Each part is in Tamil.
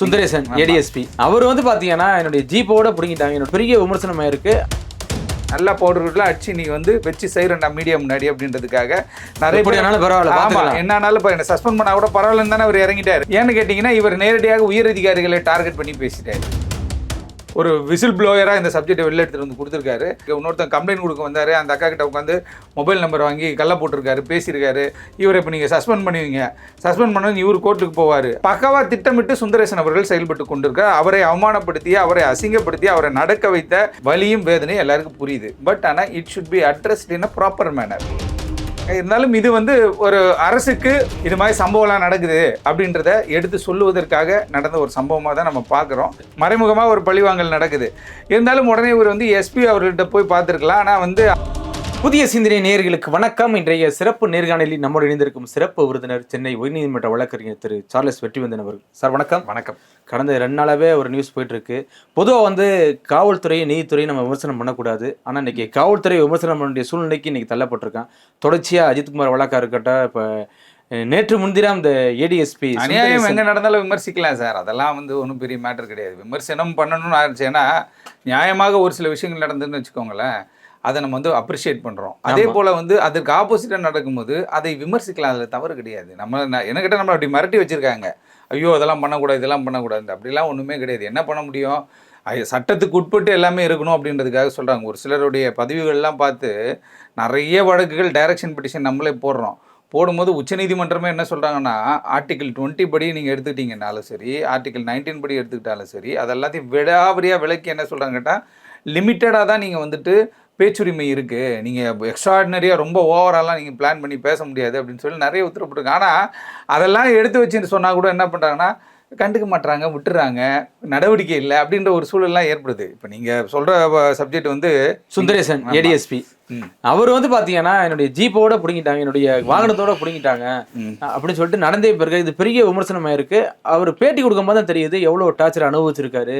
சுந்தரேசன் ஏடிஎஸ்பி அவர் வந்து பாத்தீங்கன்னா என்னுடைய ஜீப்போட பிடிங்கிட்டாங்க. என்னோட பெரிய விமர்சனமா இருக்கு. நல்லா பவுடர்லாம் அடிச்சு நீ வந்து வச்சு செய்கிறேன்டா மீடியா முன்னாடி அப்படின்றதுக்காக நிறைய ஆனாலும் பரவாயில்ல, ஆமா பார்த்துக்கலாம். என்ன ஆனாலும் இப்போ என்ன சஸ்பெண்ட் பண்ணா கூட பரவாயில்லன்னு தானே அவர் இறங்கிட்டார். ஏன்னு கேட்டிங்கன்னா இவர் நேரடியாக உயர் அதிகாரிகளை டார்கெட் பண்ணி பேசிட்டார். ஒரு விசில் ப்ளோயராக இந்த சப்ஜெக்டை வெளில எடுத்துகிட்டு வந்து கொடுத்துருக்காரு. இன்னொருத்தன் கம்ப்ளைண்ட் கொடுக்க வந்தார். அந்த அக்கா கிட்ட உட்காந்து மொபைல் நம்பர் வாங்கி கள்ள போட்டிருக்காரு பேசியிருக்காரு. இவரை இப்போ நீங்கள் சஸ்பெண்ட் பண்ணுவீங்க. சஸ்பெண்ட் பண்ணி இவர் கோர்ட்டுக்கு போவார். பக்கவாக திட்டமிட்டு சுந்தரேசன் அவர்கள் செயல்பட்டு கொண்டிருக்கார் அவரை அவமானப்படுத்தி அவரை அசிங்கப்படுத்தி அவரை நடக்க வைத்த வலியும் வேதனையும் எல்லாருக்கும் புரியுது. பட் ஆனால் it should be addressed in a proper manner இருந்தாலும் இது வந்து ஒரு அரசுக்கு இது மாதிரி சம்பவம்லாம் நடக்குது அப்படின்றத எடுத்து சொல்லுவதற்காக நடந்த ஒரு சம்பவமாக தான் நம்ம பார்க்குறோம். மறைமுகமாக ஒரு பழிவாங்கல் நடக்குது. இருந்தாலும் உடனே இவர் வந்து எஸ்பி அவர்கிட்ட போய் பார்த்துருக்கலாம். ஆனால் வந்து புதிய சிந்தனை நேயர்களுக்கு வணக்கம். இன்றைய சிறப்பு நேர்காணலில் நம்மோடு இணைந்திருக்கும் சிறப்பு விருந்தினர் சென்னை உயர்நீதிமன்ற வழக்கறிஞர் திரு சார்லஸ் வெற்றிவந்தன் அவர்கள். சார் வணக்கம். வணக்கம். கடந்த ரெண்டு நாளாவே ஒரு நியூஸ் போயிட்டு இருக்கு பொதுவாக வந்து காவல்துறையை நீதித்துறையை நம்ம விமர்சனம் பண்ணக்கூடாது. ஆனால் இன்னைக்கு காவல்துறை விமர்சனம் பண்ண வேண்டிய சூழ்நிலைக்கு இன்னைக்கு தள்ளப்பட்டிருக்கான். தொடர்ச்சியாக அஜித்குமார் வழக்கா இருக்கட்டும் இப்போ நேற்று முன்தினம் இந்த ஏடிஎஸ்பி அநியாயம் எங்கே நடந்தாலும் விமர்சிக்கலாம் சார். அதெல்லாம் வந்து ஒன்றும் பெரிய மேட்டர் கிடையாது. விமர்சனம் பண்ணணும்னு ஆரம்பிச்சேன்னா நியாயமாக ஒரு சில விஷயங்கள் நடந்ததுன்னு வச்சுக்கோங்களேன். அதை நம்ம வந்து அப்ரிஷியேட் பண்ணுறோம் அதே போல் வந்து அதற்கு ஆப்போசிட்டாக நடக்கும்போது அதை விமர்சிக்கலாம். அதில் தவறு கிடையாது. நம்ம என்ன கேட்டால் நம்ம அப்படி மிரட்டி வச்சுருக்காங்க. ஐயோ அதெல்லாம் பண்ணக்கூடாது இதெல்லாம் பண்ணக்கூடாது. அப்படிலாம் ஒன்றுமே கிடையாது. என்ன பண்ண முடியும்? சட்டத்துக்கு உட்பட்டு எல்லாமே இருக்கணும் அப்படின்றதுக்காக சொல்கிறாங்க ஒரு சிலருடைய பதிவுகள்லாம் பார்த்து நிறைய வழக்குகள் டைரக்ஷன் பெட்டிஷன் நம்மளே போடுறோம். போடும்போது உச்சநீதிமன்றமே என்ன சொல்கிறாங்கன்னா ஆர்டிகிள் டுவெண்ட்டி படி நீங்கள் எடுத்துக்கிட்டீங்கனாலும் சரி ஆர்டிகிள் நைன்டீன் படி எடுத்துக்கிட்டாலும் சரி அதெல்லாத்தையும் விடாவரியாக விலக்கி என்ன சொல்கிறாங்க கேட்டால் லிமிட்டடாக தான் நீங்கள் வந்துட்டு பேச்சுரிமை இருக்குது நீங்கள் எக்ஸ்ட்ராடினரியாக ரொம்ப ஓவராலாம் நீங்கள் பிளான் பண்ணி பேச முடியாது அப்படின்னு சொல்லி நிறைய உத்தரப்பட்டிருக்கு ஆனால் அதெல்லாம் எடுத்து வச்சுன்னு சொன்னால் கூட என்ன பண்ணுறாங்கன்னா கண்டுக்க மாட்றாங்க விட்டுறாங்க நடவடிக்கை இல்லை அப்படின்ற ஒரு சூழல்லாம் ஏற்படுது இப்போ நீங்கள் சொல்கிற சப்ஜெக்ட் வந்து சுந்தரேசன். ஏடிஎஸ்பி. அவர் வந்து பாத்தீங்கன்னா என்னுடைய ஜீப்போட பிடிங்கிட்டாங்க என்னுடைய வாகனத்தோட பிடிங்கிட்டாங்க. அப்படின்னு சொல்லிட்டு நடந்தே பிறகு இது பெரிய விமர்சனமா இருக்கு. அவர் பேட்டி கொடுக்கும்போது தான் தெரியுது எவ்வளவு டார்ச்சர் அனுபவிச்சிருக்காரு.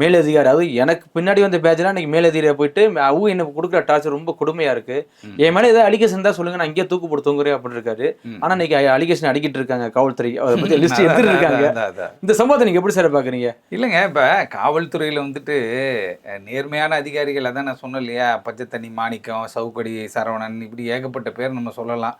மேலதிகாரி அது எனக்கு பின்னாடி வந்த பேட்ச்லாம் இன்னைக்கு மேலதிகாரியா போயிட்டு அவங்க என்ன கொடுக்குற டார்ச்சர் ரொம்ப கொடுமையா இருக்கு. என் மேல ஏதாவது அலிகேஷன் தான் சொல்லுங்க நான் இங்கேயே தூக்கு தூங்குறேன் அப்படின்னு இருக்காரு. ஆனா இன்னைக்கு அலிகேஷன் அடிக்கிட்டு இருக்காங்க காவல்துறை அதை பத்தி லிஸ்ட் எடுத்துட்டு இருக்காங்க. இந்த சம்பவத்தை நீங்க எப்படி சார் பாக்குறீங்க? இல்லைங்க இப்போ காவல்துறையில் வந்துட்டு நேர்மையான அதிகாரிகள் அதான் நான் சொன்னேன் இல்லையா பச்சைத்தண்ணி மாணிக்கம் சவுக்கடி சரவணன் இப்படி ஏகப்பட்ட பேர் நம்ம சொல்லலாம்.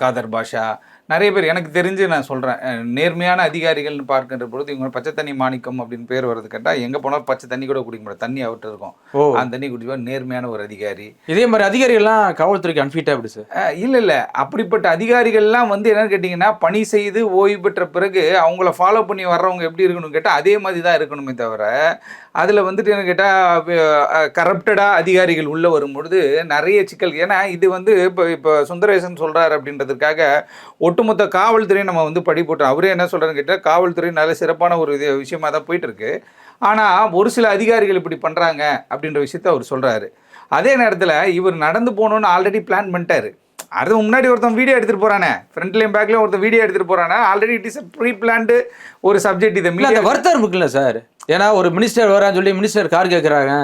காதர் பாஷா. நிறைய பேர் எனக்கு தெரிஞ்சு நான் சொல்கிறேன் நேர்மையான அதிகாரிகள்னு பார்க்கின்ற பொழுது இவங்க பச்சை தண்ணி மாணிக்கம் அப்படின்னு பேர் வருது கேட்டால் எங்கே போனாலும் பச்சை தண்ணி கூட குடிக்க முடியாது. தண்ணி அவர்கிட்ட இருக்கும். அந்த தண்ணி குடிப்பா நேர்மையான ஒரு அதிகாரி. இதே மாதிரி அதிகாரிகள்லாம் காவல்துறைக்கு அன்ஃபிட்டா எப்படி சார் இல்லை இல்லை. அப்படிப்பட்ட அதிகாரிகள்லாம் வந்து என்னன்னு கேட்டிங்கன்னா பணி செய்து ஓய்வு பெற்ற பிறகு அவங்கள ஃபாலோ பண்ணி வர்றவங்க எப்படி இருக்கணும் கேட்டால் அதே மாதிரி தான் இருக்கணுமே தவிர அதில் வந்துட்டு என்ன கேட்டால் கரப்டடாக அதிகாரிகள் உள்ளே வரும்பொழுது நிறைய சிக்கல். ஏன்னா இது வந்து இப்போ இப்போ சுந்தரேசன் சொல்கிறார் அப்படின்றதுக்காக ஒட்டுமொத்த காவல்துறையை நம்ம வந்து படி போட்டோம் அவரே என்ன சொல்கிறாருன்னு கேட்டால் காவல்துறை நல்ல சிறப்பான ஒரு இது விஷயமா தான் போயிட்டு இருக்கு ஆனால் ஒரு சில அதிகாரிகள் இப்படி பண்ணுறாங்க அப்படின்ற விஷயத்த அவர் சொல்கிறாரு அதே நேரத்தில் இவர் நடந்து போகணுன்னு ஆல்ரெடி பிளான் பண்ணிட்டாரு. அது முன்னாடி ஒருத்தன் வீடியோ எடுத்துட்டு போறானே. ஃப்ரண்ட்லயும் பேக்லயும் ஒருத்தன் வீடியோ எடுத்துட்டு போறானே. Already it is pre planned ஒரு சப்ஜெக்ட் இது. அந்த வருத்தம் இருக்குல்ல சார்? ஏன்னா ஒரு மினிஸ்டர் வரான்னு சொல்லி மினிஸ்டர் கார் கேட்குறாங்க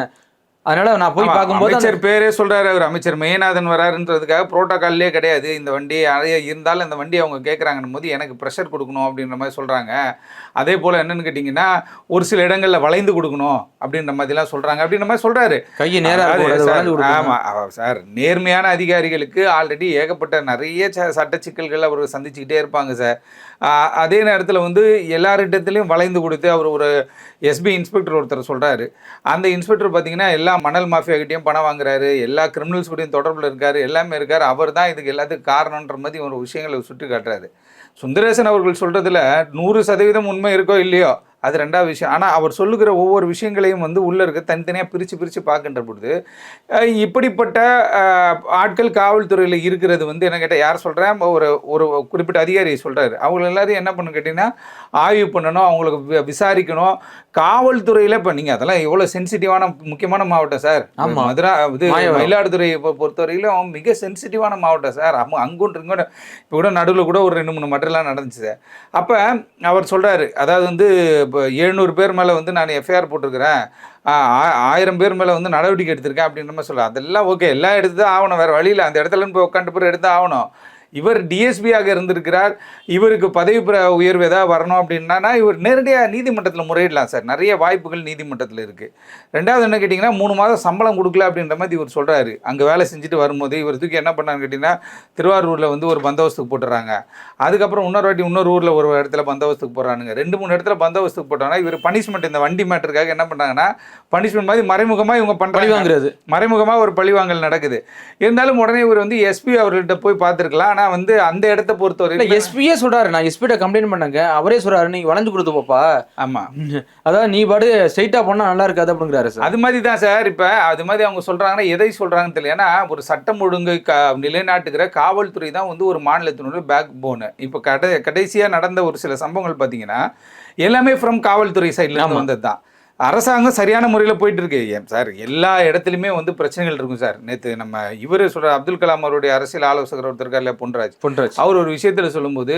அதனால நான் போய் பார்க்கும்போது அமைச்சர் பேரே சொல்றாரு அவர் அமைச்சர் மெய்நாதன் வராருன்றதுக்காக புரோட்டோகால்லே கிடையாது. இந்த வண்டி நிறைய இருந்தாலும் இந்த வண்டி அவங்க கேட்குறாங்கன்னும் போது எனக்கு ப்ரெஷர் கொடுக்கணும் அப்படின்ற மாதிரி சொல்றாங்க. அதே போல என்னன்னு கேட்டிங்கன்னா ஒரு சில இடங்கள்ல வளைந்து கொடுக்கணும் அப்படின்ற மாதிரிலாம் சொல்றாங்க. அப்படின்ற மாதிரி சொல்றாரு. கையை நேரா அதாவது இருக்கக்கூடாது, சார், நேர்மையான அதிகாரிகளுக்கு ஆல்ரெடி ஏகப்பட்ட நிறைய ச- சட்ட சிக்கல்கள் அவர் சந்திச்சுக்கிட்டே இருப்பாங்க சார். அதே நேரத்தில் வந்து எல்லாரிடத்துலையும் வளைந்து கொடுத்து அவர் ஒரு எஸ்பி இன்ஸ்பெக்டர் ஒருத்தர் சொல்றாரு. அந்த இன்ஸ்பெக்டர் பார்த்தீங்கன்னா எல்லா மணல் மாஃபியாக்கிட்டையும் பணம் வாங்குறாரு. எல்லா கிரிமினல்ஸ் கூடயும் தொடர்பில் இருக்காரு. எல்லாமே இருக்கார். அவர் தான் இதுக்கு எல்லாத்துக்கும் காரணன்ற மாதிரி ஒரு விஷயங்களை சுட்டி காட்டுறாரு சுந்தரேசன் அவர்கள் சொல்கிறதுல நூறு சதவீதம் உண்மை இருக்கோ இல்லையோ? அது ரெண்டாவது விஷயம். ஆனால் அவர் சொல்லுகிற ஒவ்வொரு விஷயங்களையும் வந்து உள்ளே இருக்க தனித்தனியாக பிரித்து பிரித்து பார்க்கின்ற பொழுது இப்படிப்பட்ட ஆட்கள் காவல்துறையில் இருக்கிறது வந்து என்ன கேட்டால் யார் சொல்கிறேன் ஒரு ஒரு குறிப்பிட்ட அதிகாரி சொல்கிறாரு அவங்க எல்லாரையும் என்ன பண்ணு கேட்டிங்கன்னா ஆய்வு பண்ணணும் அவங்களுக்கு வி- விசாரிக்கணும். காவல்துறையில் இப்போ நீங்கள் அதெல்லாம் எவ்வளோ சென்சிட்டிவான முக்கியமான மாவட்டம் சார். ஆமா. மதுரா இது மாயவரம். மயிலாடுதுறை பொ- பொறுத்தவரையிலும் மிக சென்சிட்டிவான மாவட்டம் சார். அம்ம இங்குண்டு இப்போ கூட நடுவில் கூட ஒரு ரெண்டு மூணு மட்டெல்லாம் நடந்துச்சு சார். அப்போ அவர் சொல்கிறாரு அதாவது வந்து இப்போ எழுநூறு பேர் மேலே வந்து நான் எஃப்ஐஆர் போட்டிருக்கிறேன். ஆ, ஆயிரம் பேர் மேலே வந்து நடவடிக்கை எடுத்திருக்கேன் அப்படின்ற மாதிரி சொல்ல அதெல்லாம் ஓகே எல்லாம் எடுத்து தான் ஆகணும். வேறு வழியில் அந்த இடத்துல போய் உட்காந்து போய் எடுத்து ஆகணும். இவர் டிஎஸ்பியாக இருந்திருக்கிறார். இவருக்கு பதவி உயர்வு ஏதாவது வரணும் அப்படின்னா இவர் நேரடியாக நீதிமன்றத்தில் முறையிடலாம் சார். நிறைய வாய்ப்புகள் நீதிமன்றத்தில் இருக்குது ரெண்டாவது என்ன கேட்டிங்கன்னா மூணு மாதம் சம்பளம் கொடுக்கல அப்படின்ற மாதிரி இவர் சொல்கிறாரு அங்கே வேலை செஞ்சுட்டு வரும்போது இவர் தூக்கி என்ன பண்ணான்னு கேட்டிங்கன்னா திருவாரூரில் வந்து ஒரு பந்தோபஸ்துக்கு போட்டுறாங்க. அதுக்கப்புறம் இன்னொரு வாட்டி இன்னொரு ஊரில் ஒரு இடத்துல பந்தோபஸ்துக்கு போடுறானுங்க ரெண்டு மூணு இடத்துல பந்தோபஸ்துக்கு போட்டாங்கன்னா இவர் பனிஷ்மெண்ட் இந்த வண்டி மேட்டருக்காக என்ன பண்ணுறாங்கன்னா பனிஷ்மெண்ட் மாதிரி மறைமுகமாக இவங்க பண்ணுறாங்க மறைமுகமாக ஒரு பழிவாங்கல் நடக்குது. இருந்தாலும் உடனே இவர் வந்து எஸ்பி அவர்கிட்ட போய் பார்த்துருக்கலாம். ஆனால் வந்து அந்த இடத்த பொறுத்தவரை எஸ்பியே சொல்றாரு. நான் எஸ்பிட்ட கம்ப்ளைண்ட் பண்ணேங்க. அவரே சொல்றாரு நீங்க வளைஞ்சு கொடுத்து போப்பா. ஆமாம் அதாவது நீ பாடு ஸ்ட்ரைட்டா பண்ணா நல்லா இருக்காது அப்படிங்கிறாரு சார். அது மாதிரி தான் சார். இப்போ அது மாதிரி அவங்க சொல்கிறாங்கன்னா எதை சொல்கிறாங்கன்னு தெரியல. ஏன்னா ஒரு சட்டம் ஒழுங்கு க நிலைநாட்டுகிற காவல்துறை தான் வந்து ஒரு மாநிலத்தினுடைய பேக் போனு இப்போ கடை கடைசியாக நடந்த ஒரு சில சம்பவங்கள் பார்த்தீங்கன்னா எல்லாமே ஃப்ரம் காவல்துறை ஆமா. வந்தது தான் அரசாங்கம் சரியான முறையில் போயிட்டு இருக்கு ஏன் சார் எல்லா இடத்துலையுமே வந்து பிரச்சனைகள் இருக்கும் சார். நேற்று நம்ம இவர் சொல்கிற அப்துல் கலாம் அவருடைய அரசியல் ஆலோசகர் ஒருத்தர் இருக்கார் இல்லையா பொன்ராஜ். பொன்ராஜ். அவர் ஒரு விஷயத்தில் சொல்லும்போது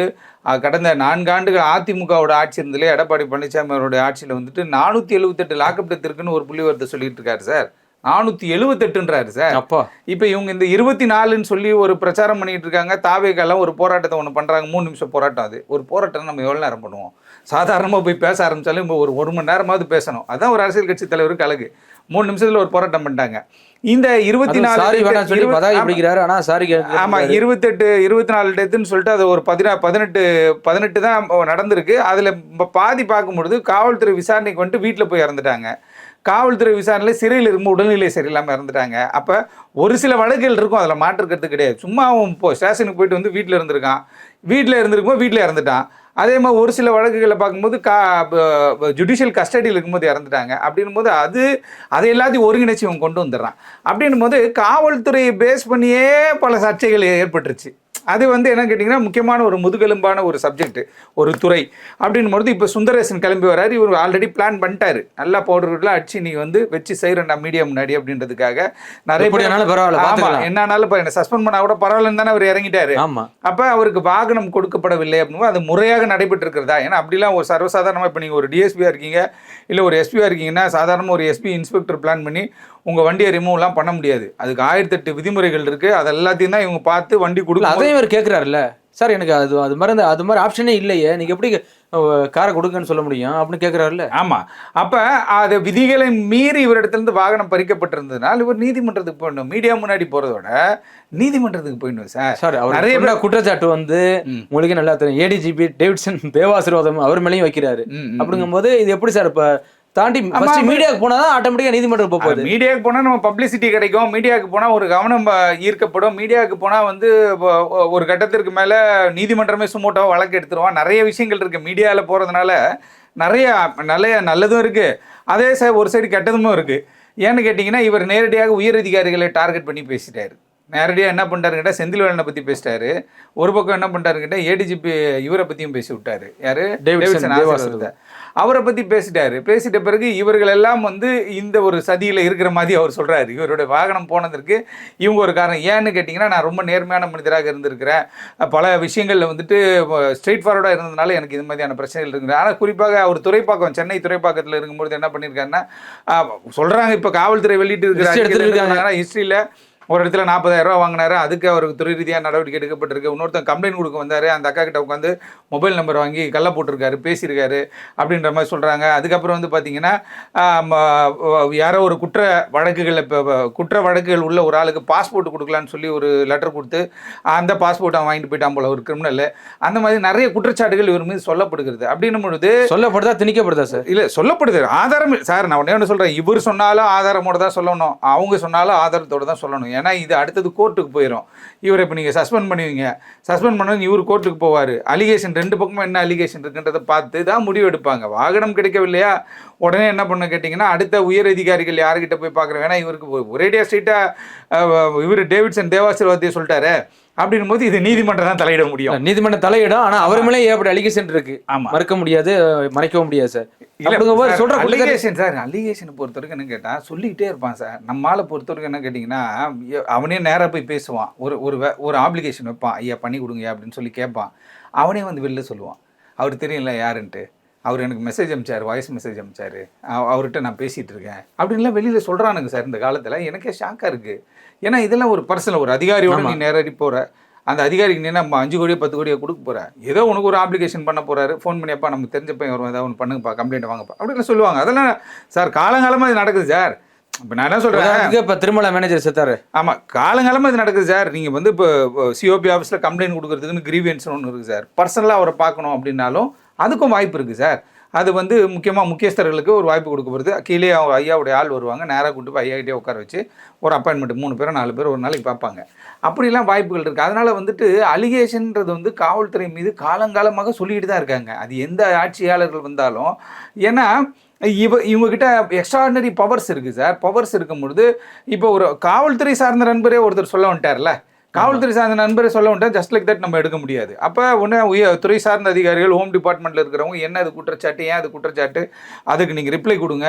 கடந்த நான்கு ஆண்டுகள் அதிமுகவோட ஆட்சி இருந்ததுலே எடப்பாடி பழனிசாமி அவருடைய ஆட்சியில் வந்துட்டு நானூற்றி எழுபத்தெட்டு லாக்அப் டெத் இருக்குன்னு ஒரு புள்ளிவரத்தை சொல்லிட்டு இருக்காரு சார். நானூற்றி எழுபத்தெட்டுன்றாரு சார். அப்பா. இப்போ இவங்க இந்த இருபத்தி நாலுன்னு சொல்லி ஒரு பிரச்சாரம் பண்ணிட்டு இருக்காங்க. தாவேக்கெல்லாம் ஒரு போராட்டத்தை ஒன்று பண்ணுறாங்க மூணு நிமிஷம் போராட்டம் அது. ஒரு போராட்டம் நம்ம எவ்வளோ நேரம் பண்ணுவோம்? சாதாரணமாக போய் பேச ஆரம்பிச்சாலும் இப்போ ஒரு ஒரு மணி நேரமாவது பேசணும். அதான் ஒரு அரசியல் கட்சி தலைவருக்கு அழகு. மூணு நிமிஷத்தில் ஒரு போராட்டம் பண்ணிட்டாங்க. இந்த இருபத்தி நாலு. பிடிக்கிறாரு. ஆனா சாரி ஆமா. இருபத்தெட்டு இருபத்தி நாலு டெத்துன்னு சொல்லிட்டு அது ஒரு பதினா பதினெட்டு பதினெட்டு தான் நடந்திருக்கு. அதில் பாதி பார்க்கும்பொழுது காவல்துறை விசாரணைக்கு வந்துட்டு வீட்டில் போய் இறந்துட்டாங்க. காவல்துறை விசாரணையில் சிறையில் இருக்கும் உடல்நிலை சரியில்லாமல் இறந்துட்டாங்க. அப்போ ஒரு சில வழக்குகள் இருக்கும் அதில் மாற்றுக்கிறது கிடையாது. சும்மா அவன் இப்போ ஸ்டேஷனுக்கு போயிட்டு வந்து வீட்டில் இருந்திருக்கான். வீட்டில் இருந்திருக்கும்போது வீட்டில் இறந்துட்டான். அதே மாதிரி ஒரு சில வழக்குகளை பார்க்கும்போது கா ஜுடிஷியல் கஸ்டடியில் இருக்கும்போது இறந்துட்டாங்க. அப்படின்னும் போது அது அதை எல்லாத்தையும் ஒருங்கிணைச்சி இவன் கொண்டு வந்துடுறான். அப்படின்னும் போது காவல்துறையை பேஸ் பண்ணியே பல சர்ச்சைகள் ஏற்பட்டுருச்சு. அது வந்து என்ன கேட்டிங்கன்னா முக்கியமான ஒரு முதுகெலும்பான ஒரு சப்ஜெக்ட் ஒரு துறை. அப்படின்னும் போது இப்போ சுந்தரேசன் கிளம்பி வராரு. இவர் ஆல்ரெடி பிளான் பண்ணிட்டாரு. நல்லா பவுடர்லாம் அடிச்சு நீ வந்து வச்சு செய்கிறேன்டா மீடியா முன்னாடி அப்படின்றதுக்காக. நிறைய பேர் பரவாயில்ல. என்னானாலும் இப்போ என்ன சஸ்பெண்ட் பண்ணா கூட பரவாயில்லன்னு தானே அவர் இறங்கிட்டாரு. ஆமா. அப்போ அவருக்கு வாகனம் கொடுக்கப்படவில்லை அப்படின்னு அது முறையாக நடைபெற்று இருக்கிறதா ஏன்னா அப்படிலாம் ஒரு சர்வசாதாரணமாக இப்போ நீங்கள் ஒரு டிஎஸ்பியாக இருக்கீங்க இல்லை ஒரு எஸ்பியாக இருக்கீங்கன்னா சாதாரண ஒரு எஸ்பி இன்ஸ்பெக்டர் பிளான் பண்ணி உங்கள் வண்டியை ரிமூவ்லாம் பண்ண முடியாது. அதுக்கு ஆயிரத்தெட்டு விதிமுறைகள் இருக்குது அது எல்லாத்தையும் தான் இவங்க பார்த்து வண்டி இல்ல கொடுக்கும் அதையும் இவர் கேக்குறாருல்ல. சார் எனக்கு அது அது மாதிரி அது மாதிரி ஆப்ஷனே இல்லையே. நீங்க எப்படி காரை கொடுங்கன்னு சொல்ல முடியும்? அப்படின்னு கேக்குறாருல்ல. ஆமாம் அப்போ அது விதிகளை மீறி இவரிடத்துலேருந்து வாகனம் பறிக்கப்பட்டிருந்ததுனால் இவர் நீதிமன்றத்துக்கு போயிடணும். மீடியா முன்னாடி போகிறதோட நீதிமன்றத்துக்கு போயிடணும் சார். சார் அவர் நிறைய நிறைய குற்றச்சாட்டு வந்து. உங்களுக்கே நல்லா தெரியும். ஏடிஜிபி டேவிட்சன் தேவாசீர்வாதம் அவர் மேலேயும் வைக்கிறாரு. அப்படிங்கும்போது இது எப்படி சார் இப்ப தாண்டி ஃபர்ஸ்ட். மீடியாவுக்கு போனா தான் ஆட்டோமேட்டிக்கா நீதிமன்றம் போக போகுது. மீடியாவுக்கு போனால் நம்ம பப்ளிசிட்டி கிடைக்கும். மீடியாவுக்கு போனால் ஒரு கவனம் ஈர்க்கப்படும். மீடியாவுக்கு போனால் வந்து ஒரு கட்டத்திற்கு மேலே நீதிமன்றமே சுமோட்டாவை வழக்கு எடுத்துருவான். நிறைய விஷயங்கள் இருக்குது மீடியாவில் போகிறதுனால நிறைய நிறைய நல்லதும் இருக்குது அதே ச ஒரு சைடு கெட்டதும் இருக்குது ஏன்னு கேட்டிங்கன்னா இவர் நேரடியாக உயர் அதிகாரிகளை டார்கெட் பண்ணி பேசிட்டாரு. நேரடியாக என்ன பண்ணிட்டாரு கேட்டால் செந்தில்வேலனை பற்றி பேசிட்டாரு. ஒரு பக்கம் என்ன பண்ணிட்டாரு கேட்டால் ஏடிஜிபி இவரை பற்றியும் பேசி விட்டாரு யாரு? டேவிட்சன். அவரை பற்றி பேசிட்டாரு. பேசிட்ட பிறகு இவர்கள் எல்லாம் வந்து இந்த ஒரு சதியில் இருக்கிற மாதிரி அவர் சொல்றாரு. இவருடைய வாகனம் போனதற்கு இவங்க ஒரு காரணம். ஏன்னு கேட்டிங்கன்னா நான் ரொம்ப நேர்மையான மனிதராக இருந்திருக்கிறேன். பல விஷயங்களில் வந்துட்டு ஸ்ட்ரெயிட் ஃபார்வர்டாக இருந்ததுனால எனக்கு இது மாதிரியான பிரச்சனைகள் இருக்குது ஆனால் குறிப்பாக அவர் துறைப்பாக்கம் சென்னை துறைப்பாக்கத்தில் இருக்கும்போது என்ன பண்ணியிருக்காருன்னா ஆஹ், சொல்றாங்க இப்போ காவல்துறை வெளியிட்டு இருக்கிற ஹிஸ்ட்ரியில் ஒரு இடத்துல நாற்பதாயிரம் ரூபா வாங்கினாரு. அதுக்கு அவருக்கு துறை ரீதியாக நடவடிக்கை எடுக்கப்பட்டிருக்கு. இன்னொருத்தன் கம்ப்ளைண்ட் கொடுக்க வந்தார். அந்த அக்கா கிட்ட உட்காந்து மொபைல் நம்பர் வாங்கி கள்ள போட்டிருக்காரு பேசியிருக்காரு அப்படின்ற மாதிரி சொல்கிறாங்க அதுக்கப்புறம் வந்து பார்த்தீங்கன்னா யாரோ ஒரு குற்ற வழக்குகள் இப்போ குற்ற வழக்குகள் உள்ள ஒரு ஆளுக்கு பாஸ்போர்ட் கொடுக்கலான்னு சொல்லி ஒரு லெட்டர் கொடுத்து அந்த பாஸ்போர்ட் அவன் வாங்கிட்டு போயிட்டான் போல ஒரு கிரிமினல் அந்த மாதிரி நிறைய குற்றச்சாட்டுகள் இவர் மீது சொல்லப்படுகிறது. அப்படின்னும் பொழுது சொல்லப்படுதா திணிக்கப்படுதா சார்? இல்ல சொல்லப்படுது. ஆதாரம். சார் நான் ஒண்ணே ஒன்று சொல்றேன். இவர் சொன்னாலும் ஆதாரமோட தான் சொல்லணும். அவங்க சொன்னாலும் ஆதாரத்தோட தான் சொல்லணும். ஏன்னா இது அடுத்தது கோர்ட்டுக்கு போயிடும் இவரை இப்போ நீங்கள் சஸ்பெண்ட் பண்ணுவீங்க. சஸ்பெண்ட் பண்ணது இவர் கோர்ட்டுக்கு போவார். அலிகேஷன் ரெண்டு பக்கமும் என்ன அலிகேஷன் இருக்குன்றதை பார்த்து தான் முடிவு எடுப்பாங்க வாகனம் கிடைக்கவில்லையா? உடனே என்ன பண்ண கேட்டிங்கன்னா அடுத்த உயர் அதிகாரிகள் யாருக்கிட்ட போய் பார்க்குறோம்? ஏன்னா இவருக்கு ஒரேடியாக ஸ்ட்ரீட்டாக இவர் டேவிட்சன் தேவாசிர்வாதத்தை சொல்லிட்டாரு. அப்படின்னும் போது இது நீதிமன்றம் தான் தலையிட முடியும். நீதிமன்றம் தலையிடும். ஆனா அவர் மேலே ஏற்பட்ட அலிகேஷன் இருக்கு. ஆமா. மறுக்க முடியாது மறைக்கவும் முடியாது சார். சொல்ற allegation சார் அலிகேஷனை பொறுத்த வரைக்கும் என்ன கேட்டால் சொல்லிக்கிட்டே இருப்பான் சார். நம்மால பொறுத்த வரைக்கும் என்ன கேட்டிங்கன்னா அவனே நேராக போய் பேசுவான். ஒரு ஒரு ஒரு ஆப்ளிகேஷன் வைப்பான். ஐயா பண்ணி கொடுங்க அப்படின்னு சொல்லி கேட்பான். அவனே வந்து வெளில சொல்லுவான். அவர் தெரியல யாருன்ட்டு. அவர் எனக்கு மெசேஜ் அனுப்பிச்சார் வாய்ஸ் மெசேஜ் அவ- அவர்கிட்ட நான் பேசிகிட்டு இருக்கேன் அப்படின்லாம் வெளியில் சொல்கிறானுங்க சார் இந்த காலத்தில். எனக்கே ஷாக்காக இருக்குது ஏன்னா இதெல்லாம் ஒரு பர்சனல் ஒரு அதிகாரியோட நீ நேரடி போகிற அந்த அதிகாரிக்கு நீ நம்ம அஞ்சு கோடியோ பத்து கோடியோ கொடுக்க போற? ஏதோ உனக்கு ஒரு ஆப்ளிகேஷன் பண்ண போறாரு. ஃபோன் பண்ணியப்பா நமக்கு தெரிஞ்ச பையன் வரும் ஏதாவது ஒன்று பண்ணுங்கப்பா கம்ப்ளைண்ட் வாங்கப்பா. அப்படின்னு சொல்லுவாங்க. அதெல்லாம் சார் காலங்காலமாக இது நடக்குது சார் இப்போ நான் என்ன சொல்கிறேன் இப்ப திருமலா மேனேஜர் செத்தாரு. ஆமாம் காலங்காலமாக இது நடக்குது சார் நீங்கள் வந்து இப்போ சிஓபி ஆஃபீஸில் கம்ப்ளைண்ட் கொடுக்குறதுக்குன்னு கிரீவியன்ஸ் ஒன்று இருக்குது சார் பர்சனலாக அவரை பார்க்கணும் அப்படின்னாலும் அதுக்கும் வாய்ப்பு இருக்குது சார். அது வந்து முக்கியமாக முக்கியஸ்தர்களுக்கு ஒரு வாய்ப்பு கொடுக்கப்படுது. கீழே அவங்க ஐயாவுடைய ஆள் வருவாங்க. நேராக கொண்டு போய் ஐயாகிட்டே உட்கார வச்சு ஒரு அப்பாயின்மெண்ட் மூணு பேரும் நாலு பேர் ஒரு நாளைக்கு பார்ப்பாங்க. அப்படிலாம் வாய்ப்புகள் இருக்குது அதனால் வந்துட்டு அலிகேஷன்ன்றது வந்து காவல்துறை மீது காலங்காலமாக சொல்லிட்டு தான் இருக்காங்க. அது எந்த ஆட்சியாளர்கள் வந்தாலும். ஏன்னா இவ இவங்ககிட்ட எக்ஸ்ட்ராடினரி பவர்ஸ் இருக்குது சார். பவர்ஸ் இருக்கும் பொழுது இப்போ ஒரு காவல்துறை சார்ந்த நண்பரே ஒருத்தர் சொல்ல வந்துட்டார்ல. காவல்துறை சார்ந்த நண்பரை சொல்ல வந்துட்டா ஜஸ்ட் லைக் தட் நம்ம எடுக்க முடியாது. அப்போ ஒன்று உயர் துறை சார்ந்த அதிகாரிகள் ஹோம் டிபார்ட்மெண்ட்டில் இருக்கிறவங்க என்ன அது குற்றச்சாட்டு ஏன் அது குற்றச்சாட்டு அதுக்கு நீங்கள் ரிப்ளை கொடுங்க.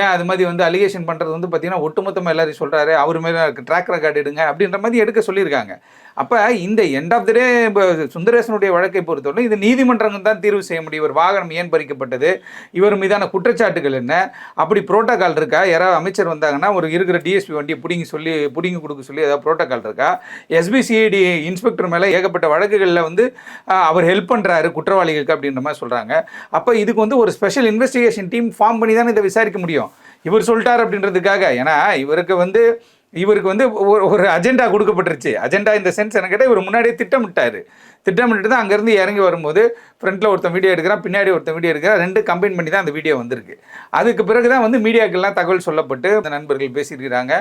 ஏன் அது மாதிரி வந்து அலிகேஷன் பண்ணுறது வந்து பார்த்தீங்கன்னா ஒட்டுமொத்தமாக எல்லாரையும் சொல்கிறாரு அவர் மேலே ட்ராக் ரெக்கார்டு எடுங்க அப்படின்ற மாதிரி எடுக்க சொல்லியிருக்காங்க. அப்போ இந்த எண்ட் ஆஃப் த டே இப்போ சுந்தரேசனுடைய வழக்கை பொறுத்தவரை இது நீதிமன்றங்கள் தான் தீர்வு செய்ய முடியும். இவர் வாகனம் ஏன் பறிக்கப்பட்டது? இவர் மீதான குற்றச்சாட்டுகள் என்ன? அப்படி புரோட்டோக்கால் இருக்கா? யாராவது அமைச்சர் வந்தாங்கன்னா ஒரு இருக்கிற டிஎஸ்பி வண்டியை பிடிங்கி சொல்லி பிடிங்கி கொடுக்க சொல்லி ஏதாவது புரோட்டோக்கால் இருக்கா? எஸ்பிசிஐடி இன்ஸ்பெக்டர் மேலே ஏகப்பட்ட வழக்குகளில் வந்து அவர் ஹெல்ப் பண்ணுறாரு குற்றவாளிகளுக்கு அப்படின்ற மாதிரி சொல்கிறாங்க அப்போ இதுக்கு வந்து ஒரு ஸ்பெஷல் இன்வெஸ்டிகேஷன் டீம் ஃபார்ம் பண்ணி தானே இதை விசாரிக்க முடியும்? இவர் சொல்லிட்டார் அப்படின்றதுக்காக. ஏன்னா இவருக்கு வந்து இவருக்கு வந்து ஒரு ஒரு அஜெண்டா கொடுக்கப்பட்டுருச்சு. அஜெண்டா இந்த சென்ஸ் என்ன கேட்டால் இவர் முன்னாடியே திட்டமிட்டார். திட்டமிட்டு தான் அங்கேருந்து இறங்கி வரும்போது ஃப்ரண்ட்டில் ஒருத்தன் வீடியோ எடுக்கிறான் பின்னாடி ஒருத்தன் வீடியோ எடுக்கிறான் ரெண்டு கம்பைன் பண்ணி தான் அந்த வீடியோ வந்திருக்கு. அதுக்கு பிறகு தான் வந்து மீடியாக்கெல்லாம் தகவல் சொல்லப்பட்டு அந்த நண்பர்கள் பேசியிருக்கிறாங்க.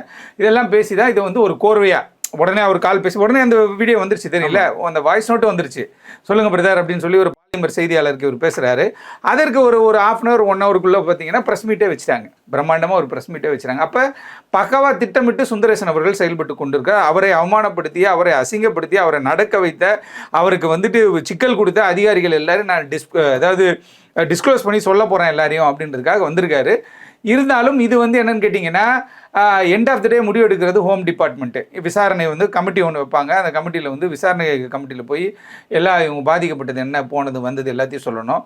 இதெல்லாம் பேசி தான் இது வந்து ஒரு கோர்வையாக உடனே அவர் கால் பேசி உடனே அந்த வீடியோ வந்துருச்சு தெரியல. அந்த வாய்ஸ் நோட்டு வந்துருச்சு. சொல்லுங்க பிரதர் அப்படின்னு சொல்லி ஒரு பாலிமர் செய்தியாளருக்கு இவர் பேசுகிறாரு அதற்கு ஒரு ஒரு ஆஃப் அன் ஹவர் ஒன் ஹவருக்குள்ளே பார்த்தீங்கன்னா ப்ரெஸ் மீட்டே வச்சுட்டாங்க. பிரம்மாண்டமாக ஒரு ப்ரெஸ் மீட்டே வச்சுட்டாங்க அப்போ பக்கவாக திட்டமிட்டு சுந்தரேசன் அவர்கள் செயல்பட்டு கொண்டிருக்கார். அவரை அவமானப்படுத்தி அவரை அசிங்கப்படுத்தி அவரை நடக்க வைத்த அவருக்கு வந்துட்டு சிக்கல் கொடுத்த அதிகாரிகள் எல்லாரும் நான் டிஸ் அதாவது டிஸ்க்ளோஸ் பண்ணி சொல்ல போகிறேன் எல்லாரையும் அப்படின்றதுக்காக வந்திருக்காரு. இருந்தாலும் இது வந்து என்னன்னு கேட்டிங்கன்னா எண்ட் ஆஃப் த டே முடிவு எடுக்கிறது ஹோம் டிபார்ட்மெண்ட்டு விசாரணை வந்து கமிட்டி ஒன்று வைப்பாங்க. அந்த கமிட்டியில் வந்து விசாரணை கமிட்டியில் போய் எல்லா இவங்க பாதிக்கப்பட்டது என்ன போனது வந்தது எல்லாத்தையும் சொல்லணும்.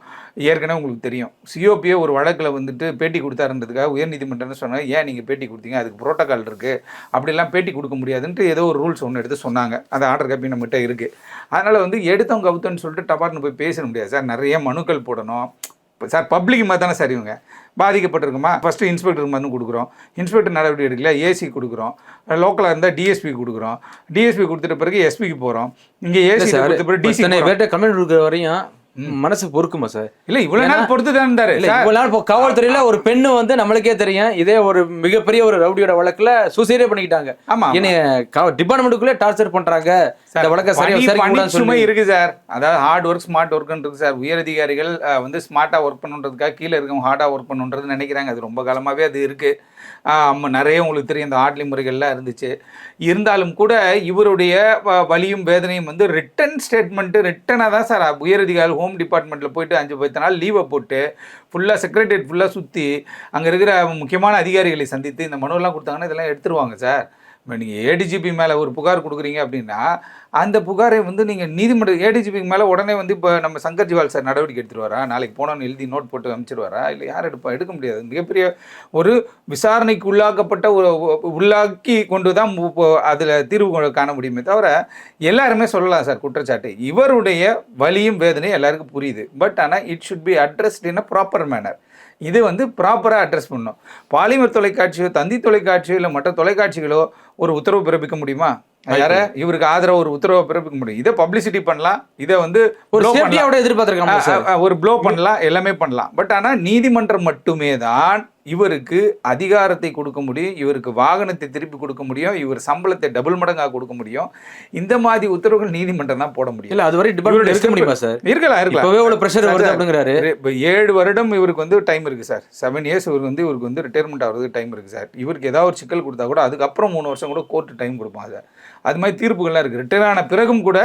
ஏற்கனவே உங்களுக்கு தெரியும். சிஓபியை ஒரு வழக்கில் வந்துட்டு பேட்டி கொடுத்தாருன்றதுக்காக உயர்நீதிமன்றம்னு சொன்னாங்க. ஏன் நீங்கள் பேட்டி கொடுத்தீங்க? அதுக்கு புரோட்டோகால் இருக்குது அப்படிலாம் பேட்டி கொடுக்க முடியாதுன்ட்டு ஏதோ ஒரு ரூல்ஸ் ஒன்று எடுத்து சொன்னாங்க. அந்த ஆர்டர் காப்பி நம்மகிட்ட இருக்குது அதனால் வந்து எடுத்தவங்க கவுத்தன்னு சொல்லிட்டு டபார்னு போய் பேச முடியாது. சார் நிறைய மனுக்கள் போடணும். சார் பப்ளிக் மாதிரி தானே சார் இவங்க? பாதிக்கப்பட்டிருக்குமா? ஃபஸ்ட்டு இன்ஸ்பெக்டர் மனு கொடுக்குறோம். இன்ஸ்பெக்டர் நடவடிக்கை எடுக்கல. ஏசி கொடுக்குறோம். லோக்கலாக இருந்தால் டிஎஸ்பி கொடுக்குறோம். டிஎஸ்பி கொடுத்துட்ட பிறகு எஸ்பிக்கு போகிறோம் இங்கே ஏசி கொடுத்த பிறகு டிசி கமெண்ட் கொடுக்குற வரையும் மனசு பொறுக்குமா சார்? இல்லை இவ்வளோ நாள் பொறுத்து தான் இருந்தாரு. இல்ல இவ்வளவு நாள் காவல்துறையில ஒரு பெண்ணு வந்து நம்மளுக்கே தெரியும். இதே ஒரு மிகப்பெரிய ஒரு ரவுடியோட வழக்குல சூசைடே பண்ணிக்கிட்டாங்க. ஆமா என்ன டிபார்ட்மெண்ட்டுக்குள்ளே டார்ச்சர் பண்றாங்க. இந்த வழக்க சரியா சுமை இருக்கு சார். அதாவது ஹார்ட் ஒர்க் ஸ்மார்ட் ஒர்க்னு இருக்கு சார். உயர் அதிகாரிகள் வந்து ஸ்மார்ட்டா ஒர்க் பண்ணுன்றதுக்காக கீழே இருக்கவங்க ஹார்டா ஒர்க் பண்ணுன்றது நினைக்கிறாங்க. அது ரொம்ப காலமாவே அது இருக்கு. நிறைய உங்களுக்கு தெரியும் இந்த ஆட்லி முறைகள்லாம் இருந்துச்சு. இருந்தாலும் கூட இவருடைய வலியும் வேதனையும் வந்து ரிட்டன் ஸ்டேட்மெண்ட்டு ரிட்டனாக தான் சார் உயர் அதிகாரி ஹோம் டிபார்ட்மெண்ட்டில் போயிட்டு அஞ்சு பத்து நாள் லீவை போட்டு ஃபுல்லாக செக்ரட்டரியேட் ஃபுல்லாக சுற்றி அங்கே இருக்கிற முக்கியமான அதிகாரிகளை சந்தித்து இந்த மனுவெல்லாம் கொடுத்தாங்கன்னா இதெல்லாம் எடுத்துருவாங்க சார். இப்போ நீங்கள் ஏடிஜிபி மேலே ஒரு புகார் கொடுக்குறீங்க அப்படின்னா அந்த புகாரை வந்து நீங்கள் நீதிமன்ற ஏடிஜிபிக்கு மேலே உடனே வந்து இப்போ நம்ம சங்கர் ஜிவால் சார் நடவடிக்கை எடுத்துருவாரா நாளைக்கு போனோன்னு எழுதி நோட் போட்டு அனுப்பிச்சிடுவாரா இல்லை யார் எடுப்பா? எடுக்க முடியாது. மிகப்பெரிய ஒரு விசாரணைக்கு உள்ளாக்கப்பட்ட ஒரு உள்ளாக்கி கொண்டு தான் அதில் தீர்வு காண முடியுமே தவிர எல்லாருமே சொல்லலாம் சார் குற்றச்சாட்டு. இவருடைய வலியும் வேதனையும் எல்லாருக்கும் புரியுது. பட் ஆனால் it should be addressed in a proper manner இது வந்து ப்ராப்பராக அட்ரஸ் பண்ணணும். பாலிமர் தொலைக்காட்சியோ தந்தி தொலைக்காட்சியோ இல்லை மற்ற தொலைக்காட்சிகளோ ஒரு உத்தரவு பிறப்பிக்க முடியுமா? யார? இவருக்கு ஆதரவு ஒரு உத்தரவை பிறப்பிக்க முடியும். இதை பப்ளிசிட்டி பண்ணலாம். இதை வந்து ஒரு. சேஃப்டியோட எதிர்பார்த்திருக்காங்க ஒரு ப்ளோ பண்ணலாம் எல்லாமே பண்ணலாம். பட் ஆனால் நீதிமன்றம் மட்டுமே தான் இவருக்கு அதிகாரத்தை கொடுக்க முடியும் இவருக்கு வாகனத்தை திருப்பி கொடுக்க முடியும் இவர் சம்பளத்தை டபுள் மடங்காக கொடுக்க முடியும். இந்த மாதிரி உத்தரவுகள் நீதிமன்றம் தான் போட முடியும். இல்ல அது வரை டிபார்ட்மெண்ட் இருக்க முடியுமா சார் இருக்கலாம் இருக்கலாம். இப்பவே இவ்வளவு பிரஷர் வருது அப்படிங்கிறாரு. இப்போ ஏழு வருடம் இவருக்கு வந்து டைம் இருக்குது சார் செவன் இயர்ஸ் இவருக்கு வந்து இவருக்கு வந்து ரிட்டையர்மெண்ட் ஆகிறதுக்கு டைம் இருக்குது சார் இவருக்கு ஏதாவது ஒரு சிக்கல் கொடுத்தா கூட அதுக்கப்புறம் மூணு வருஷம் கூட கோர்ட்டு டைம் கொடுப்பாங்க சார் அது மாதிரி தீர்ப்புகள்லாம் இருக்குது ரிட்டையர் ஆன பிறகும் கூட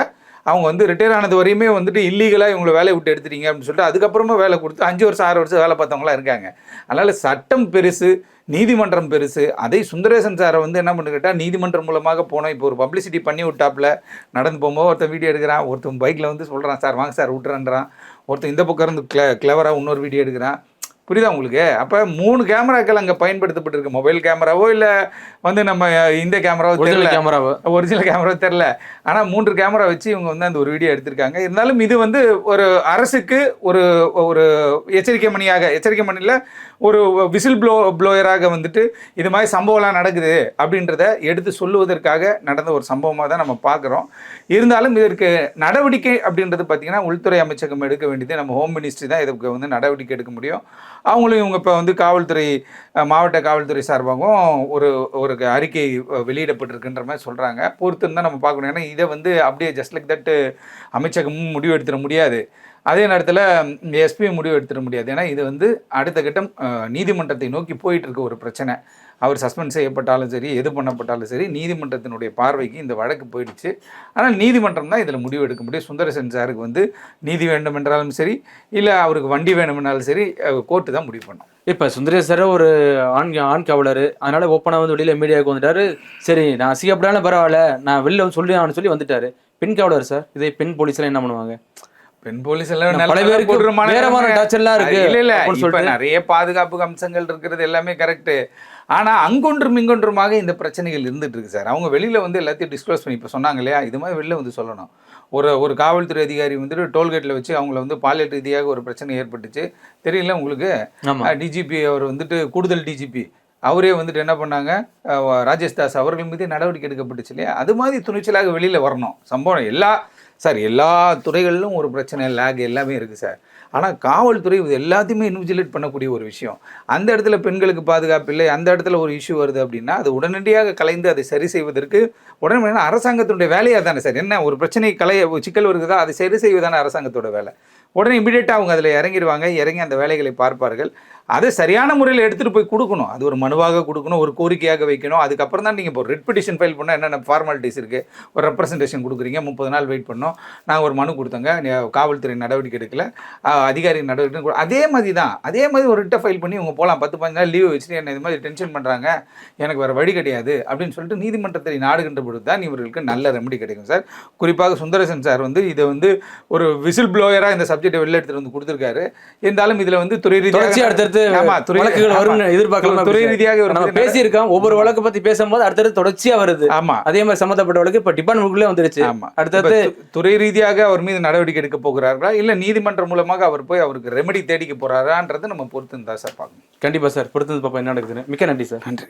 அவங்க வந்து ரிட்டையர் ஆனது வரையுமே வந்துட்டு இல்லீகலாக இவங்களை வேலையை விட்டு எடுத்துட்டீங்க அப்படின்னு சொல்லிட்டு அதுக்கப்புறமா வேலை கொடுத்து அஞ்சு வருஷம் ஆறு வருஷம் வேலை பார்த்தவங்களாம் இருக்காங்க. அதனால் சட்டம் பெருசு நீதிமன்றம் பெருசு. அதை சுந்தரேசன் சாரை வந்து என்ன பண்ணு கேட்டால் நீதிமன்றம் மூலமாக போனோம். இப்போ ஒரு பப்ளிசிட்டி பண்ணி விட்டாப்பில். நடந்து போகும்போது ஒருத்தன் வீடியோ எடுக்கிறான். ஒருத்தன் பைக்கில் வந்து சொல்கிறான் சார் வாங்க சார் விட்டுறேன்றான் ஒருத்தன் இந்த பக்கம் இருந்து கிள கிளவராக இன்னொரு வீடியோ எடுக்கிறான். புரியுதா உங்களுக்கு? அப்போ மூணு கேமராக்கள் அங்கே பயன்படுத்தப்பட்டிருக்கு. மொபைல் கேமராவோ இல்லை வந்து நம்ம இந்த கேமராவோ தெரியல. ஒரிஜினல் கேமராவை? ஒரிஜினல் கேமரா தெரில ஆனால் மூன்று கேமரா வச்சு இவங்க வந்து அந்த ஒரு வீடியோ எடுத்திருக்காங்க. இருந்தாலும் இது வந்து ஒரு அரசுக்கு ஒரு ஒரு எச்சரிக்கை மணியாக எச்சரிக்கை மணியில் ஒரு விசில் ப்ளோ ப்ளோயராக வந்துட்டு இது மாதிரி சம்பவம்லாம் நடக்குது அப்படின்றத எடுத்து சொல்லுவதற்காக நடந்த ஒரு சம்பவமாக தான் நம்ம பார்க்குறோம். இருந்தாலும் இதற்கு நடவடிக்கை அப்படின்றது பார்த்திங்கன்னா உள்துறை அமைச்சகம் எடுக்க வேண்டியது. நம்ம ஹோம் மினிஸ்ட்ரி தான் இதுக்கு வந்து நடவடிக்கை எடுக்க முடியும். அவங்களும் இவங்க இப்போ வந்து காவல்துறை மாவட்ட காவல்துறை சார்பாகவும் ஒரு ஒரு அறிக்கை வெளியிடப்பட்டிருக்குன்ற மாதிரி சொல்கிறாங்க பொறுத்து தான் நம்ம பார்க்கணும். ஏன்னா இதை வந்து அப்படியே ஜஸ்ட் லைக் தட் அமைச்சகமும் முடிவு எடுத்துட முடியாது. அதே நேரத்தில் எஸ்பியும் முடிவு எடுத்துட முடியாது. ஏன்னா இது வந்து அடுத்த கட்டம் நீதிமன்றத்தை நோக்கி போயிட்டு இருக்க ஒரு பிரச்சனை. அவர் சஸ்பெண்ட் செய்யப்பட்டாலும் சரி எது பண்ணப்பட்டாலும் சரி நீதிமன்றத்தினுடைய பார்வைக்கு இந்த வழக்கு போயிடுச்சு. ஆனால் நீதிமன்றம் தான் இதில் முடிவு எடுக்க முடியும். சுந்தரசன் சாருக்கு வந்து நீதி வேண்டும் என்றாலும் சரி இல்லை அவருக்கு வண்டி வேணுமென்றாலும் சரி கோர்ட்டு தான் முடிவு பண்ணும். இப்போ சுந்தரேஷ் சார் ஒரு ஆண் ஆண் காவலர். அதனால ஓப்பனாக வந்து வெளியில் மீடியாவுக்கு வந்துட்டாரு. சரி நான் அசிங்கப்படாலும் பரவாயில்ல நான் வெளில வந்து சொல்லி சொல்லி வந்துட்டாரு. பெண் காவலர் சார் இதே பெண் போலீஸ்லாம் என்ன பண்ணுவாங்க? பெண் போலீஸ் எல்லாம் பல இருக்கு. இல்ல இல்ல. இப்ப. நிறைய பாதுகாப்பு அம்சங்கள் இருக்கிறது எல்லாமே கரெக்ட் ஆனா அங்கொன்றும் இங்கொன்றுமாக இந்த பிரச்சனைகள் இருந்துட்டு இருக்கு சார். அவங்க வெளியில வந்து எல்லாத்தையும் டிஸ்க்ளோஸ் பண்ணி இப்ப சொன்னாங்க இல்லையா? இது மாதிரி வெளில வந்து சொல்லணும். ஒரு ஒரு காவல்துறை அதிகாரி வந்துட்டு டோல்கேட்டில் வச்சு அவங்கள வந்து பாலியல் ரீதியாக ஒரு பிரச்சனை ஏற்பட்டுச்சு. தெரியல உங்களுக்கு? டிஜிபி அவர் வந்துட்டு கூடுதல் டிஜிபி அவரே வந்துட்டு என்ன பண்ணாங்க? ராஜேஷ் தாஸ் அவர்கள் மீது நடவடிக்கை எடுக்கப்பட்டுச்சு இல்லையா? அது மாதிரி துணிச்சலாக வெளியில் வரணும். சம்பவம் எல்லா சார் எல்லா துறைகளிலும் ஒரு பிரச்சனை லேக் எல்லாமே இருக்குது சார். ஆனால் காவல்துறை இது எல்லாத்தையுமே இன்விஜிலேட் பண்ணக்கூடிய ஒரு விஷயம். அந்த இடத்துல பெண்களுக்கு பாதுகாப்பு இல்லை அந்த இடத்துல ஒரு இஷ்யூ வருது அப்படின்னா அது உடனடியாக கலைந்து அதை சரி செய்வதற்கு உடனே அரசாங்கத்தினுடைய வேலையாக தானே சார்? என்ன ஒரு பிரச்சனை கலைய சிக்கல் வருகுதா அதை சரி செய்வதான அரசாங்கத்தோட வேலை. உடனே இமீடியட்டாக அவங்க அதில் இறங்கிடுவாங்க இறங்கி அந்த வேலைகளை பார்ப்பார்கள். அதை சரியான முறையில் எடுத்துகிட்டு போய் கொடுக்கணும். அது ஒரு மனுவாக கொடுக்கணும் ஒரு கோரிக்கையாக வைக்கணும். அதுக்கப்புறம் தான் நீங்கள் இப்போ ரெட் பிட்டிஷன் ஃபைல் பண்ணால் என்னென்ன ஃபார்மாலிட்டிஸ் இருக்குது ஒரு ரெப்ரசன்டேஷன் கொடுக்குறீங்க. முப்பது நாள் வெயிட் பண்ணோம். நாங்கள் ஒரு மனு கொடுத்தோங்க. நீ காவல்துறை நடவடிக்கை எடுக்கல. அதிகாரி நடவடிக்கை கொடு- அதே மாதிரி தான். அதே மாதிரி ஒரு ரிட்டை ஃபைல் பண்ணி இவங்க போகலாம் பத்து பதினஞ்சு நாள் லீவு வச்சுட்டு என்ன இது மாதிரி டென்ஷன் பண்ணுறாங்க எனக்கு வேறு வழி கிடையாது அப்படின்னு சொல்லிட்டு நீதிமன்றத்தை நாடுகின்ற பொழுது தான் இவர்களுக்கு நல்ல ரெமெடி கிடைக்கும் சார் குறிப்பாக சுந்தரசன் சார் வந்து இதை வந்து ஒரு விசில் ப்ளோயராக இந்த சப்ஜெக்டை வெளில எடுத்துட்டு வந்து கொடுத்துருக்காரு. இருந்தாலும் இதில் வந்து துறை ரீதியாக அடுத்தடுத்து ஆமா, துறை- வழக்குகள் ஆமா. வரும்னு எதிர்பார்க்கலாம் துறை ரீதியாக நம்ம பேசியிருக்கோம். ஒவ்வொரு வழக்கு பத்தி பேசும்போது அடுத்தடுத்து தொடர்ச்சியா வருது. ஆமாம் அதே மாதிரி சம்மந்தப்பட்ட வழக்கு இப்ப டிபார்ட்மெண்ட்குள்ளே வந்துருச்சு. ஆமா. அடுத்தடுத்து இப்ப து- துறை ரீதியாக அவர் மீது நடவடிக்கை எடுக்க போகிறார்களா? இல்ல நீதிமன்றம் மூலமாக அவர் போய் அவருக்கு ரெமெடி தேடிக்க போறாரான்றது நம்ம பொறுத்து தான் சார் பார்க்கணும். கண்டிப்பா சார். பொறுத்தது பாப்பா என்ன நடக்குதுன்னு. மிக்க நன்றி சார். நன்றி.